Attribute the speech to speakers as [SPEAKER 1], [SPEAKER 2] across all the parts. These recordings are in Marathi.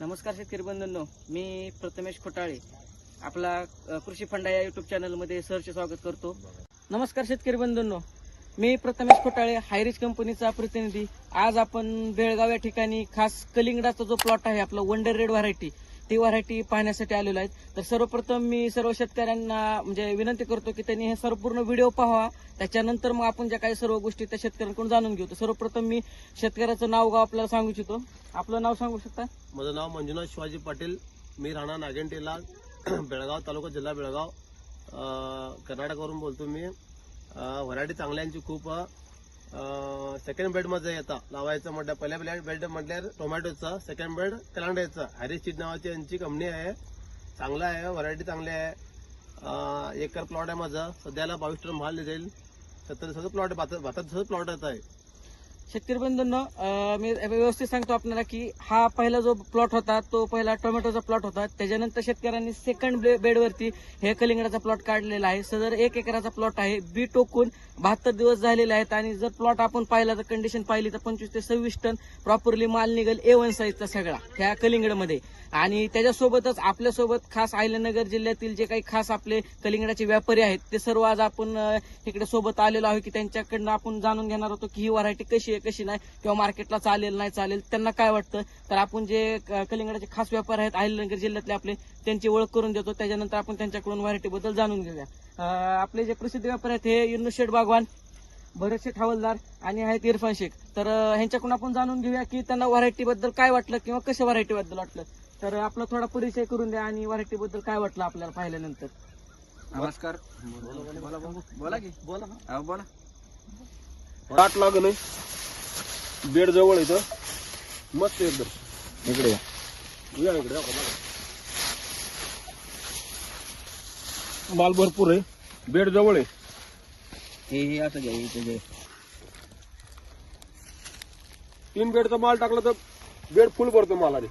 [SPEAKER 1] नमस्कार शेतकरी बंधूंनो मी प्रथमेश खोटाळे. आपला कृषी फंडा या युट्यूब चॅनलमध्ये सरचे स्वागत करतो. नमस्कार शेतकरी बंधूंनो मी प्रथमेश खोटाळे हायरिज कंपनीचा प्रतिनिधी. आज आपण बेळगाव या ठिकाणी खास कलिंगडाचा जो प्लॉट आहे आपला वंडर रेड व्हरायटी ती व्हरायटी पाहण्यासाठी आलेलो आहेत. तर सर्वप्रथम मी सर्व शेतकऱ्यांना म्हणजे विनंती करतो की त्यांनी हे संपूर्ण व्हिडिओ पाहावा. त्याच्यानंतर मग आपण ज्या काही सर्व गोष्टी त्या शेतकऱ्यांकडून जाणून घेऊ. तर सर्वप्रथम मी शेतकऱ्याचं नाव गाव आपल्याला सांगू इच्छितो. आपलं नाव सांगू शकता?
[SPEAKER 2] माझं नाव मंजुनाथ शिवाजी पाटील. मी राणा नागेंटेला बेळगाव तालुका जिल्हा बेळगाव. कर्नाटकवरून बोलतो मी. व्हरायटी चांगल्यांची खूप सेकंड बेडमध्ये येतात लावायचं म्हटलं पहिल्या पहिल्या बेड म्हटल्यावर टोमॅटोचा सेकंड बेड कलांड्याचा हॅरिस चीज नावाची यांची कंपनी आहे. चांगला आहे व्हरायटी चांगली आहे. एकर प्लॉट आहे माझा. सध्याला बावीस टन माल जाईल सत्तर सगळं प्लॉट भातात भातात सगळं प्लॉट येत आहे
[SPEAKER 1] शेतकरी बंधूंनो मी व्यवस्थित सांगतो आपल्याला की हा पहिला जो प्लॉट होता तो पहिला टोमॅटोचा प्लॉट होता. त्याच्यानंतर शेतकऱ्यांनी सेकंड बेडवरती हे कलिंगडाचा प्लॉट काढलेला आहे. सदर एक एकराचा प्लॉट आहे. बी टोकून बहात्तर दिवस झालेले आहेत आणि जर प्लॉट आपण पाहिला तर कंडिशन पाहिली तर पंचवीस ते सव्वीस टन प्रॉपरली माल निघेल ए वन साईजचा सगळा ह्या कलिंगडमध्ये. आणि त्याच्यासोबतच आपल्यासोबत खास आयल्यानगर जिल्ह्यातील जे काही खास आपले कलिंगडाचे व्यापारी आहेत ते सर्व आज आपण इकडे सोबत आलेलो आहोत की त्यांच्याकडनं आपण जाणून घेणार होतो की ही व्हरायटी कशी आहे कशी नाही किंवा मार्केटला चालेल नाही चालेल त्यांना काय वाटतं? तर आपण जे कलिंगडाचे खास व्यापारी आहेत अहिल्यानगर जिल्ह्यातले आपले त्यांची ओळख करून देतो. त्याच्यानंतर आपण त्यांच्याकडून व्हरायटी बद्दल जाणून घेऊया. आपले जे प्रसिद्ध व्यापारी आहेत हे युनुस शेठ बागवान भरत शेठ हवालदार आणि आहेत इरफान शेख. तर ह्यांच्याकडून आपण जाणून घेऊया की त्यांना व्हरायटी बद्दल काय वाटलं किंवा कशा व्हरायटी बद्दल वाटलं. तर आपला थोडा परिचय करून द्या आणि व्हरायटी बद्दल काय वाटलं आपल्याला पाहिल्यानंतर.
[SPEAKER 3] नमस्कार. बोला बोला की.
[SPEAKER 2] बोला
[SPEAKER 3] बोला.
[SPEAKER 2] लागलं बेड जवळ इथं मस्त एकदम
[SPEAKER 3] इकडे या.
[SPEAKER 2] इकडे. माल भरपूर आहे बेड जवळ आहे
[SPEAKER 3] हे हे असं घ्या इथे घे.
[SPEAKER 2] तीन बेडचा माल टाकला तर बेड फुल भरतो मालाने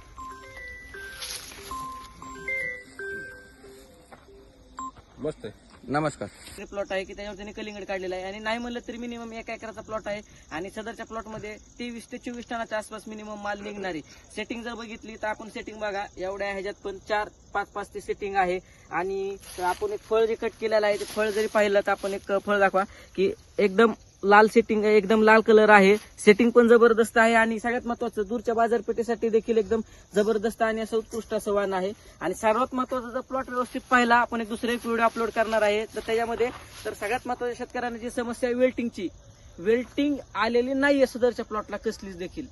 [SPEAKER 2] मस्त आहे.
[SPEAKER 3] नमस्कार.
[SPEAKER 1] प्लॉट आहे की त्याच्यावर त्यांनी कलिंगड काढलेला आहे. आणि नाही म्हणलं तरी मिनिमम एका एकराचा प्लॉट आहे. आणि सदरच्या प्लॉटमध्ये तेवीस ते चोवीस टनाच्या आसपास मिनिमम माल निघणारी. सेटिंग जर बघितली तर आपण सेटिंग बघा. एवढ्या ह्याच्यात पण चार पाच पाच ते सेटिंग आहे. आणि आपण एक फळ जे कट केलेलं आहे ते फळ जरी पाहिलं तर आपण एक फळ दाखवा की एकदम लाल सेटिंग आहे एकदम लाल कलर आहे. सेटिंग पण जबरदस्त आहे आणि सगळ्यात महत्वाचं दूरच्या बाजारपेठेसाठी देखील एकदम जबरदस्त आणि असं उत्कृष्ट असं वाहन आहे. आणि सर्वात महत्वाचं जर प्लॉट व्यवस्थित पाहिला आपण एक दुसरा एक व्हिडिओ अपलोड करणार आहे. तर त्याच्यामध्ये तर सगळ्यात महत्त्वाच्या शेतकऱ्यांना जी समस्या आहे वेल्टिंगची वेल्टिंग आलेली नाही आहे सदरच्या प्लॉटला कसलीच देखील.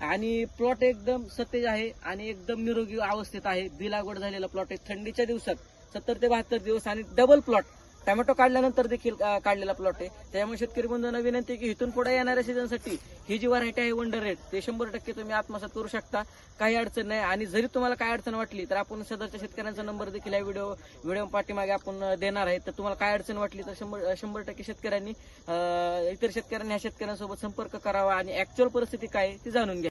[SPEAKER 1] आणि प्लॉट एकदम सतेज आहे आणि एकदम निरोगी अवस्थेत आहे. बी लागवड झालेला प्लॉट आहे. थंडीच्या दिवसात सत्तर ते बहात्तर दिवस आणि डबल प्लॉट टोमॅटो काढल्यानंतर देखील काढलेला प्लॉट आहे. त्यामुळे शेतकरी बंधूंना विनंती आहे की इथून पुढे येणाऱ्या सीझनसाठी ही जी व्हरायटी आहे वंडर रेट ते शंभर टक्के तुम्ही आत्मसात करू शकता. काही अडचण नाही. आणि जरी तुम्हाला काय अडचण वाटली तर आपण सदरच्या शेतकऱ्यांचा नंबर देखील या व्हिडिओ व्हिडिओ पाठीमागे आपण देणार आहे. तर तुम्हाला काय अडचण वाटली तर शंभर शंभर टक्के शेतकऱ्यांनी इतर शेतकऱ्यांनी ह्या शेतकऱ्यांसोबत संपर्क करावा. आणि ऍक्च्युअल परिस्थिती काय ती जाणून घ्या.